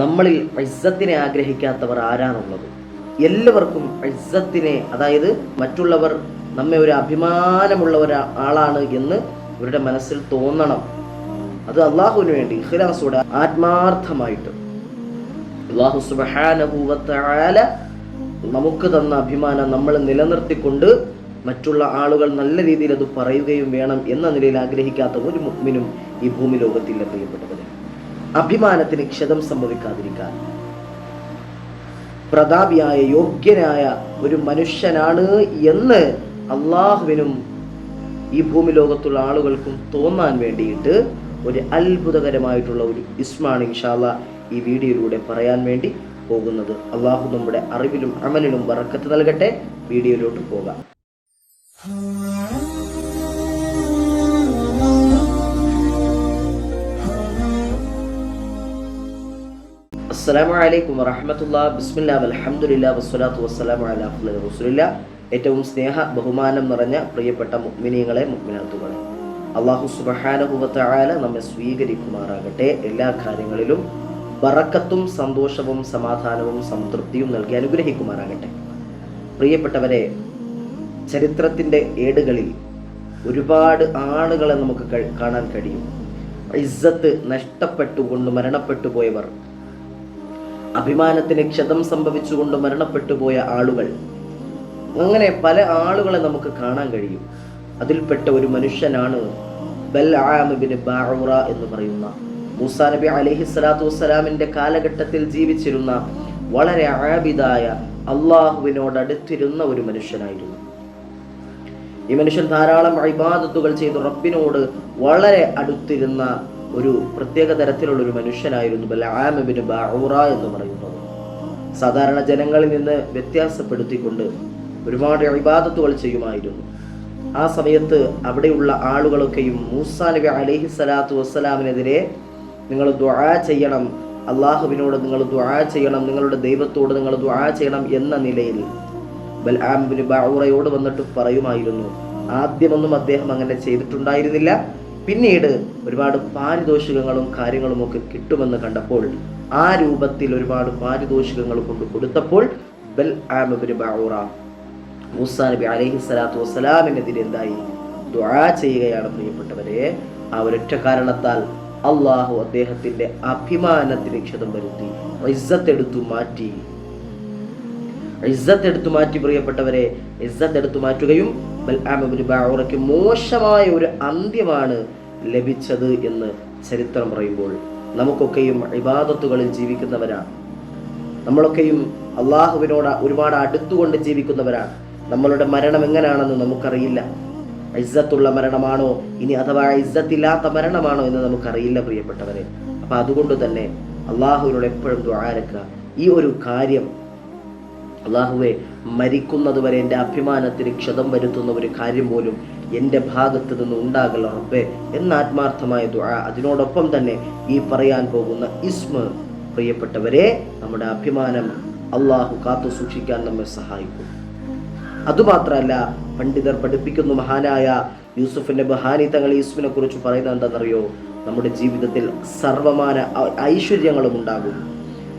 നമ്മളിൽ ഇസ്സത്തിനെ ആഗ്രഹിക്കാത്തവർ ആരാണുള്ളത്? എല്ലാവർക്കും ഇസ്സത്തിനെ അതായത് മറ്റുള്ളവർ നമ്മെ ഒരു അഭിമാനമുള്ള ഒരു ആളാണ് എന്ന് ഇവരുടെ മനസ്സിൽ തോന്നണം. അത് അള്ളാഹുവിന് വേണ്ടി ഇഖ്ലാസോടെ ആത്മാർത്ഥമായിട്ട്. നമുക്ക് തന്ന അഭിമാനം നമ്മൾ നിലനിർത്തിക്കൊണ്ട് മറ്റുള്ള ആളുകൾ നല്ല രീതിയിൽ അത് പറയുകയും വേണം എന്ന നിലയിൽ ആഗ്രഹിക്കാത്ത ഒരു മുഗ്മിനും ഈ ഭൂമി ലോകത്തിൽ പ്രിയപ്പെട്ടവരെ. അഭിമാനത്തിന് ക്ഷതം സംഭവിക്കാതിരിക്കാൻ. പ്രതാപിയായ യോഗ്യനായ ഒരു മനുഷ്യനാണ് എന്ന് അള്ളാഹുവിനും ഈ ഭൂമി ലോകത്തുള്ള ആളുകൾക്കും തോന്നാൻ വേണ്ടിയിട്ട് ഒരു അത്ഭുതകരമായിട്ടുള്ള ഒരു ഇസ്മാണ് ഇൻഷാല്ല ഈ വീഡിയോയിലൂടെ പറയാൻ വേണ്ടി പോകുന്നത്. അള്ളാഹു നമ്മുടെ അറിവിലും അമലിലും വറക്കത്ത് നൽകട്ടെ. വീഡിയോയിലോട്ട് പോകാം. അസ്സലാമു അലൈക്കും വറഹമത്തുള്ള. ബിസ്മില്ലാ വൽഹംദുലില്ലാ വസ്സലാത്തു വസ്സലാമു അലാ റസൂലില്ലാ. ഏറ്റവും സ്നേഹ ബഹുമാനം നിറഞ്ഞ പ്രിയപ്പെട്ട മുഗ്മിനിയങ്ങളെ മുഗ്മിനാത്തുകളെ. അള്ളാഹു സുബ്ഹാനഹു വ നമ്മെ സ്വീകരിക്കുമാറാകട്ടെ. എല്ലാ കാര്യങ്ങളിലും ബറക്കത്തും സന്തോഷവും സമാധാനവും സംതൃപ്തിയും നൽകി അനുഗ്രഹിക്കുമാറാകട്ടെ. പ്രിയപ്പെട്ടവരെ ചരിത്രത്തിന്റെ ഏടുകളിൽ ഒരുപാട് ആളുകളെ നമുക്ക് കാണാൻ കഴിയും. ഇസ്സത്ത് നഷ്ടപ്പെട്ടുകൊണ്ട് മരണപ്പെട്ടു പോയവർ അഭിമാനത്തിന് ക്ഷതം സംഭവിച്ചുകൊണ്ട് മരണപ്പെട്ടു പോയ ആളുകൾ. അങ്ങനെ പല ആളുകളെ നമുക്ക് കാണാൻ കഴിയും. അതിൽപ്പെട്ട ഒരു മനുഷ്യനാണ് എന്ന് പറയുന്ന. മൂസാ നബി അലഹി സ്വലാത്തു വസ്സലാമിന്റെ കാലഘട്ടത്തിൽ ജീവിച്ചിരുന്ന വളരെ ആബിദായ അള്ളാഹുവിനോട് അടുത്തിരുന്ന ഒരു മനുഷ്യനായിരുന്നു. ഈ മനുഷ്യൻ ധാരാളം ഇബാദത്തുകൾ ചെയ്ത് റബ്ബിനോട് വളരെ അടുത്തിരുന്ന ഒരു പ്രത്യേക തരത്തിലുള്ള ഒരു മനുഷ്യനായിരുന്നു ബലആമിബിന് ബാഊറ എന്ന് പറയുന്നത്. സാധാരണ ജനങ്ങളിൽ നിന്ന് വ്യത്യാസപ്പെടുത്തിക്കൊണ്ട് ഒരുപാട് അഭിബാധത്തുകൾ ചെയ്യുമായിരുന്നു. ആ സമയത്ത് അവിടെയുള്ള ആളുകളൊക്കെയും മൂസാ നബി അലഹി സ്വലാത്തു വസ്സലാമിനെതിരെ നിങ്ങൾ ദ്വാ ചെയ്യണം അള്ളാഹുവിനോട് നിങ്ങൾ ദ്വാ ചെയ്യണം നിങ്ങളുടെ ദൈവത്തോട് നിങ്ങൾ ദ്വാ ചെയ്യണം എന്ന നിലയിൽ ബൽആമിബിന് ബാഊറയോട് വന്നിട്ട് പറയുമായിരുന്നു. ആദ്യമൊന്നും അദ്ദേഹം അങ്ങനെ ചെയ്തിട്ടുണ്ടായിരുന്നില്ല. പിന്നീട് ഒരുപാട് പാരിതോഷികങ്ങളും കാര്യങ്ങളും ഒക്കെ കിട്ടുമെന്ന് കണ്ടപ്പോൾ ആ രൂപത്തിൽ ഒരുപാട് പാരിതോഷികങ്ങൾ കൊണ്ട് കൊടുത്തപ്പോൾ ബൽ നബി അലൈഹി സ്വലാത്തു വസ്സലാമിനെതിരെ എന്തായി? ദുആ ചെയ്യുകയാണ് പ്രിയപ്പെട്ടവരെ. ആ ഒരൊറ്റ കാരണത്താൽ അള്ളാഹു അദ്ദേഹത്തിന്റെ അഭിമാനത്തിന് ക്ഷതം വരുത്തി എടുത്തു മാറ്റി. ഇസ്സത്ത് എടുത്തു മാറ്റി പ്രിയപ്പെട്ടവരെ ഇസ്സത്ത് എടുത്തു മാറ്റുകയും മോശമായ ഒരു അന്ത്യമാണ് ലഭിച്ചത് എന്ന് ചരിത്രം പറയുമ്പോൾ നമുക്കൊക്കെയും ഇബാദത്തുകളിൽ ജീവിക്കുന്നവരാണ് നമ്മളൊക്കെയും അള്ളാഹുവിനോട് ഒരുപാട് അടുത്തുകൊണ്ട് ജീവിക്കുന്നവരാണ് നമ്മളുടെ മരണം എങ്ങനെയാണെന്ന് നമുക്കറിയില്ല. ഇസ്സത്തുള്ള മരണമാണോ? ഇനി അഥവാ ഇസ്സത്തില്ലാത്ത മരണമാണോ എന്ന് നമുക്കറിയില്ല പ്രിയപ്പെട്ടവരെ. അപ്പൊ അതുകൊണ്ട് തന്നെ അള്ളാഹുവിനോട് എപ്പോഴും ദ്വാരക്കുക ഈ ഒരു കാര്യം അള്ളാഹുവെ മരിക്കുന്നതുവരെ എന്റെ അഭിമാനത്തിന് ക്ഷതം വരുത്തുന്ന ഒരു കാര്യം പോലും എന്റെ ഭാഗത്ത് നിന്ന് ഉണ്ടാകല്ല റബ്ബേ എന്ന ആത്മാർത്ഥമായ ദുആ. അതിനോടൊപ്പം തന്നെ ഈ പറയാൻ പോകുന്ന ഇസ്മ പ്രിയപ്പെട്ടവരെ നമ്മുടെ അഭിമാനം അള്ളാഹു കാത്തു സൂക്ഷിക്കാൻ നമ്മെ സഹായിക്കും. അതുമാത്രമല്ല പണ്ഡിതർ പഠിപ്പിക്കുന്നു മഹാനായ യൂസുഫിന്റെ ബഹാനി തങ്ങൾ യൂസുഫിനെ കുറിച്ച് പറയുന്നത് എന്താണെന്നറിയോ? നമ്മുടെ ജീവിതത്തിൽ സർവമാന ഐശ്വര്യങ്ങളും ഉണ്ടാകും.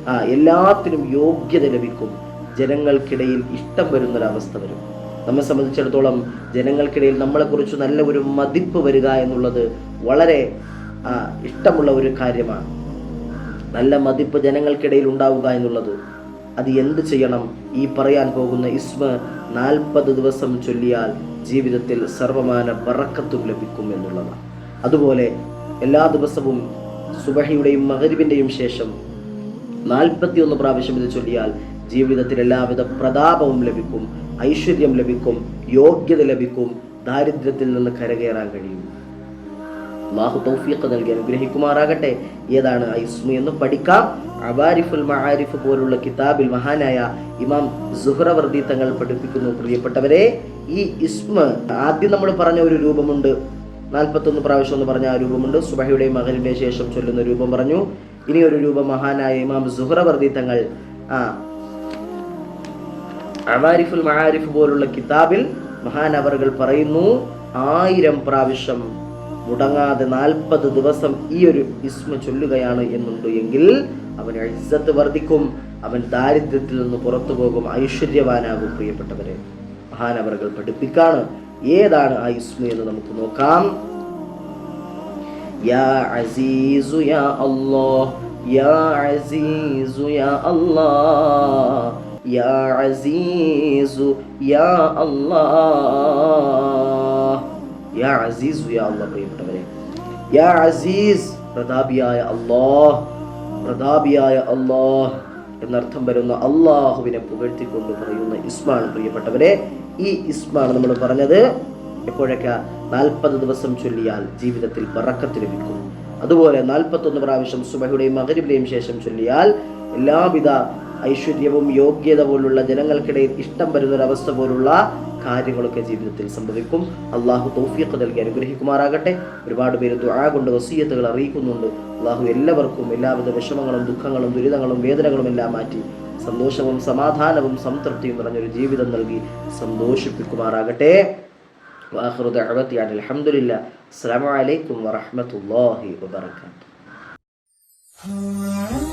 ആ എല്ലാത്തിനും യോഗ്യത ലഭിക്കും. ജനങ്ങൾക്കിടയിൽ ഇഷ്ടം വരുന്നൊരവസ്ഥ വരും. നമ്മെ സംബന്ധിച്ചിടത്തോളം ജനങ്ങൾക്കിടയിൽ നമ്മളെക്കുറിച്ച് നല്ല ഒരു മതിപ്പ് വരിക എന്നുള്ളത് വളരെ ഇഷ്ടമുള്ള ഒരു കാര്യമാണ്. നല്ല മതിപ്പ് ജനങ്ങൾക്കിടയിൽ ഉണ്ടാവുക എന്നുള്ളത്. അത് എന്ത് ചെയ്യണം? ഈ പറയാൻ പോകുന്ന ഇസ്മ നാൽപ്പത് ദിവസം ചൊല്ലിയാൽ ജീവിതത്തിൽ സർവമാന ബറക്കത്തും ലഭിക്കും എന്നുള്ളതാണ്. അതുപോലെ എല്ലാ ദിവസവും സുബഹിയുടെയും മകരിവിന്റെയും ശേഷം നാൽപ്പത്തിയൊന്ന് പ്രാവശ്യം ഇത് ചൊല്ലിയാൽ ജീവിതത്തിൽ എല്ലാവിധ പ്രതാപവും ലഭിക്കും. ഐശ്വര്യം ലഭിക്കും യോഗ്യത ലഭിക്കും ദാരിദ്ര്യത്തിൽ നിന്ന് കരകയറാൻ കഴിയും. അള്ളാഹു തൗഫീഖ് നൽകി അനുഗ്രഹിക്കുമാറാകട്ടെ. ഏതാണ് ഐസ്മു എന്ന് പഠിക്കാം. അബാരിഫുൽ മഹാരിഫ് പോലുള്ള കിതാബിൽ മഹാനായ ഇമാം സുഹ്റവർദി തങ്ങൾ പഠിപ്പിക്കുന്നു. പ്രിയപ്പെട്ടവരെ ഈ ഇസ്മ ആദ്യം നമ്മൾ പറഞ്ഞ ഒരു രൂപമുണ്ട്. നാൽപ്പത്തൊന്ന് പ്രാവശ്യം എന്ന് പറഞ്ഞ ആ രൂപമുണ്ട്. സുബഹയുടെയും മകനിന്റെ ശേഷം ചൊല്ലുന്ന രൂപം പറഞ്ഞു. ഇനി ഒരു രൂപം മഹാനായ ഇമാം സുഹ്റവർദി തങ്ങൾ ആ അവാരിഫുൽ മഹാരിഫ് പോലുള്ള കിതാബിൽ മഹാനവറുകൾ പറയുന്നു ആയിരം പ്രാവശ്യം മുടങ്ങാതെ നാൽപ്പത് ദിവസം ഈ ഒരു ഇസ്മ ചൊല്ലുകയാണ് എന്നുണ്ട് എങ്കിൽ അവന് ഇസ്സത്ത് വർദ്ധിക്കും അവൻ ദാരിദ്ര്യത്തിൽ നിന്ന് പുറത്തു പോകും ഐശ്വര്യവാനാകും പ്രിയപ്പെട്ടവരെ. മഹാനവറുകൾ പഠിപ്പിക്കാണ് ഏതാണ് ആ ഇസ്മു എന്ന് നമുക്ക് നോക്കാം. യാ അസീസു യാ അല്ലാഹ് യാ അസീസു യാ അല്ലാഹ്. യാ അസീസു യാ അല്ലാഹ് യാ അസീസു യാ അല്ലാഹ് പ്രിയപ്പെട്ടവരെ. യാ പ്രതാപിയായ അല്ലാഹ് പ്രതാപിയായ അല്ലാഹ് എന്നർത്ഥം വരുന്ന അള്ളാഹുവിനെ പുകഴ്ത്തിക്കൊണ്ട് പറയുന്ന ഇസ്മാണ് പ്രിയപ്പെട്ടവരെ. ഈ ഇസ്മാണ് നമ്മൾ പറഞ്ഞത് എപ്പോഴൊക്കെ നാൽപ്പത് ദിവസം ചൊല്ലിയാൽ ജീവിതത്തിൽ പറക്കത്ത് ലഭിക്കും. അതുപോലെ നാൽപ്പത്തൊന്ന് പ്രാവശ്യം സുബഹയുടെയും മകരിബിലെയും ശേഷം ചൊല്ലിയാൽ എല്ലാവിധ ഐശ്വര്യവും യോഗ്യത പോലുള്ള ജനങ്ങൾക്കിടയിൽ ഇഷ്ടം വരുന്നൊരവസ്ഥ പോലുള്ള കാര്യങ്ങളൊക്കെ ജീവിതത്തിൽ സംഭവിക്കും. അള്ളാഹു തൗഫീഖ് നൽകി അനുഗ്രഹിക്കുമാറാകട്ടെ. ഒരുപാട് പേര് ദുആ കൊണ്ട് വസീയത്തുകൾ അറിയിക്കുന്നുണ്ട്. അള്ളാഹു എല്ലാവർക്കും എല്ലാവിധ വിഷമങ്ങളും ദുഃഖങ്ങളും ദുരിതങ്ങളും വേദനകളും എല്ലാം മാറ്റി സന്തോഷവും സമാധാനവും സംതൃപ്തിയും നിറഞ്ഞൊരു ജീവിതം നൽകി സന്തോഷിപ്പിക്കുമാറാകട്ടെ. വാഹൃദ അസ്സാം വലൈക്കും വറഹമത്തല്ലാഹി വാത്തു